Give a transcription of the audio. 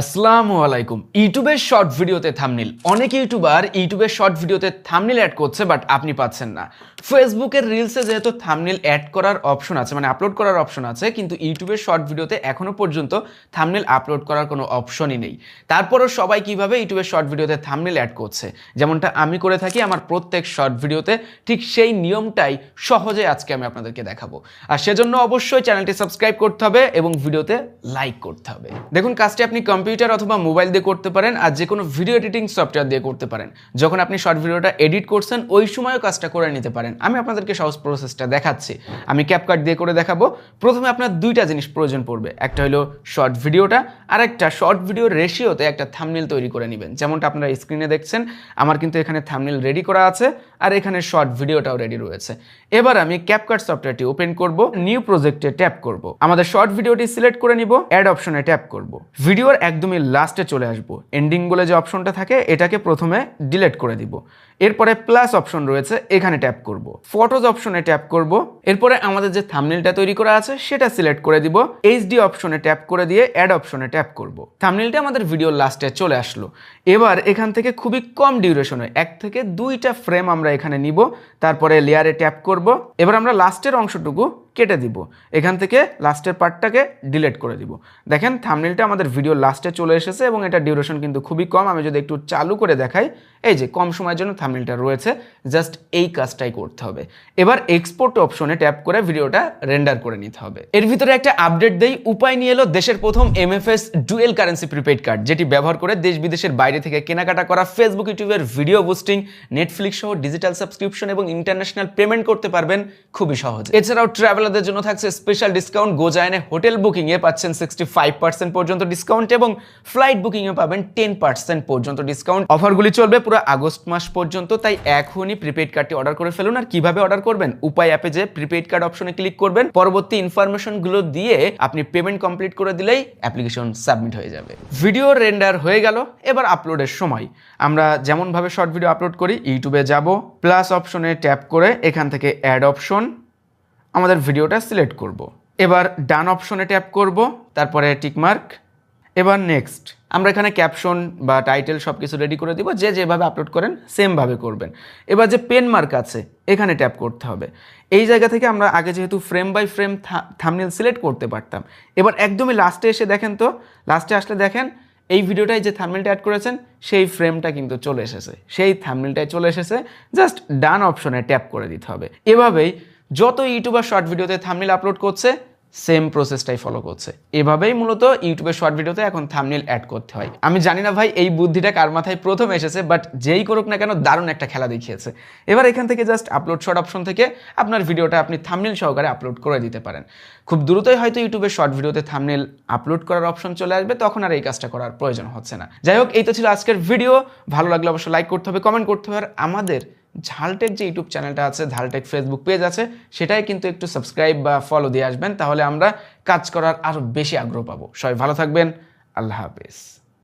আসসালামু আলাইকুম। ইউটিউবের শর্ট ভিডিওতে থামনিল অনেক ইউটিউবার ইউটিউবের শর্ট ভিডিওতে থামনিল অ্যাড করছে বাট আপনি পাচ্ছেন না। ফেসবুকের রিলসে যেহেতু থামনিল অ্যাড করার অপশন আছে মানে আপলোড করার অপশন আছে, কিন্তু ইউটিউবের শর্ট ভিডিওতে এখনও পর্যন্ত থামনিল আপলোড করার কোনো অপশনই নেই। তারপরও সবাই কীভাবে ইউটিউবের শর্ট ভিডিওতে থামনিল অ্যাড করছে? যেমনটা আমি করে থাকি আমার প্রত্যেক শর্ট ভিডিওতে, ঠিক সেই নিয়মটাই সহজে আজকে আমি আপনাদেরকে দেখাবো। আর সেজন্য অবশ্যই চ্যানেলটি সাবস্ক্রাইব করতে হবে এবং ভিডিওতে লাইক করতে হবে। দেখুন, কাজটি আপনি কম্পিউটার অথবা মোবাইল দিয়ে করতে পারেন আর যে কোনো ভিডিও এডিটিং সফটওয়্যার দিয়ে করতে পারেন। যখন আপনি শর্ট ভিডিওটা এডিট করছেন, ওই সময়ও কাজটা করে নিতে পারেন। আমি আপনাদেরকে সহজ প্রসেসটা দেখাচ্ছি। আমি ক্যাপকাট দিয়ে করে দেখাবো। প্রথমে আপনার দুইটা জিনিস প্রয়োজন পড়বে। একটা হলো শর্ট ভিডিওটা আর একটা শর্ট ভিডিও রেশিওতে একটা থামনিল তৈরি করে নেবেন। যেমনটা আপনারা স্ক্রিনে দেখছেন, আমার কিন্তু এখানে থামনিল রেডি করা আছে, আর এখানে শর্ট ভিডিওটাও রেডি রয়েছে। এবার আমি ক্যাপকাট সফটওয়্যারটি ওপেন করব নিউ প্রজেক্টে ট্যাপ করব। আমাদের শর্ট ভিডিওটি সিলেক্ট করে নিব অ্যাড অপশনে ট্যাপ করব। ভিডিওর একদমই লাস্টে চলে আসব। এন্ডিং বলে যে অপশনটা থাকে, এটাকে প্রথমে ডিলেট করে দিব। এরপরে প্লাস অপশন রয়েছে, এখানে ট্যাপ করব। ফটোজ অপশনে ট্যাপ করব। এরপরে আমাদের যে থামনেলটা তৈরি করা আছে, সেটা সিলেক্ট করে দিব। এইচডি অপশনে ট্যাপ করে দিয়ে অ্যাড অপশনে ট্যাপ করব। থামনেলটা আমাদের ভিডিওর লাস্টে চলে আসলো। এবার এখান থেকে খুবই কম ডিউরেশনে এক থেকে দুইটা ফ্রেম আমরা এখানে নিব। তারপরে লেয়ারে ট্যাপ করব। এবার আমরা লাস্টের অংশটুকু কেটে দিব। এখান থেকে লাস্টের পার্টটাকে ডিলেট করে দিব। দেখেন থামনেলটা আমাদের ভিডিও লাস্টে চলে এসেছে এবং এটা ডিউরেশন কিন্তু খুবই কম। আমি যদি একটু চালু করে দেখাই এই যে কম সময়ের জন্য থামনেলটা রয়েছে জাস্ট এই কাজটাই করতে হবে। এবার এক্সপোর্ট অপশনে ট্যাপ করে ভিডিওটা রেন্ডার করে নিতে হবে। এর ভিতরে একটা আপডেট দেই, উপায় নিয়ে এলো দেশের প্রথম MFS dual currency prepaid card যেটি ব্যবহার করে দেশ বিদেশের বাইরে থেকে কেনাকাটা করা ফেসবুক ইউটিউবের ভিডিও বুস্টিং নেটফ্লিক্স সহ ডিজিটাল সাবস্ক্রিপশন এবং ইন্টারন্যাশনাল পেমেন্ট করতে পারবেন খুবই সহজ। এছাড়াও ট্রাভেলারদের জন্য থাকছে স্পেশাল ডিসকাউন্ট গোজায়নে হোটেল বুকিংয়ে পাচ্ছেন সিক্সটি ফাইভ পার্সেন্ট পর্যন্ত ডিসকাউন্ট এবং ফ্লাইট বুকিংয়ে পাবেন টেন পার্সেন্ট পর্যন্ত ডিসকাউন্ট অফারগুলি চলবে পুরো আগস্ট মাস পর্যন্ত, তাই এখনই প্রিপেড কার্ডটি অর্ডার করে ফেলুন। আর কীভাবে অর্ডার করবেন? উপায় অ্যাপে যে প্রিপেড কার্ড অপশনে ক্লিক করবেন, পরবর্তী ইনফরমেশনগুলো দিয়ে আপনি পেমেন্ট কমপ্লিট করে দিলেই অ্যাপ্লিকেশন সাবমিট হয়ে যাবে। ভিডিও রেন্ডার হয়ে গেল, এবার আপলোডের সময়। আমরা যেমনভাবে শর্ট ভিডিও আপলোড করি, ইউটিউবে যাব প্লাস অপশনে ট্যাপ করে এখান থেকে অ্যাড অপশন আমাদের ভিডিওটা সিলেক্ট করব। এবার ডান অপশনে ট্যাপ করব, তারপরে টিকমার্ক এবার নেক্সট আমরা এখানে ক্যাপশন বা টাইটেল সব কিছু রেডি করে দিব, যে যেভাবে আপলোড করেন সেমভাবে করবেন। এবার যে পেন মার্ক আছে, এখানে ট্যাপ করতে হবে। এই জায়গা থেকে আমরা আগে যেহেতু frame by frame thumbnail select করতে পারতাম, এবার একদমই লাস্টে এসে দেখেন তো লাস্টে আসলে দেখেন, এই ভিডিওটায় যে থামনেলটা অ্যাড করেছেন, সেই ফ্রেমটা কিন্তু চলে এসেছে। সেই থামনেলটাই চলে এসেছে জাস্ট ডান অপশনে ট্যাপ করে দিতে হবে। এভাবেই যত ইউটিউবার শর্ট ভিডিওতে থামনেল আপলোড করছে সেম প্রসেসটাই ফলো করছে। এভাবেই মূলত ইউটিউবের শর্ট ভিডিওতে এখন থামনেল অ্যাড করতে হয়। আমি জানি না ভাই, এই বুদ্ধিটা কার মাথায় প্রথম এসেছে বাট যেই করুক না কেন দারুণ একটা খেলা দেখিয়েছে। এবার এখান থেকে জাস্ট আপলোড শর্ট অপশন থেকে আপনার ভিডিওটা আপনি থামনেল সহকারে আপলোড করে দিতে পারেন। খুব দ্রুতই হয়তো ইউটিউবের শর্ট ভিডিওতে থামনেল আপলোড করার অপশন চলে আসবে, তখন আর এই কাজটা করার প্রয়োজন হচ্ছে না। যাই হোক, এই তো ছিল আজকের ভিডিও ভালো লাগলে অবশ্যই লাইক করতে হবে কমেন্ট করতে হবে, আর আমাদের ঝালটেক যে ইউটিউব চ্যানেলটা আছে, ঝালটেক ফেসবুক পেজ আছে, সেটাই কিন্তু একটু সাবস্ক্রাইব বা ফলো দিয়ে আসবেন, তাহলে আমরা কাজ করার আরও বেশি আগ্রহ পাবো। সবাই ভালো থাকবেন, আল্লাহ হাফেজ।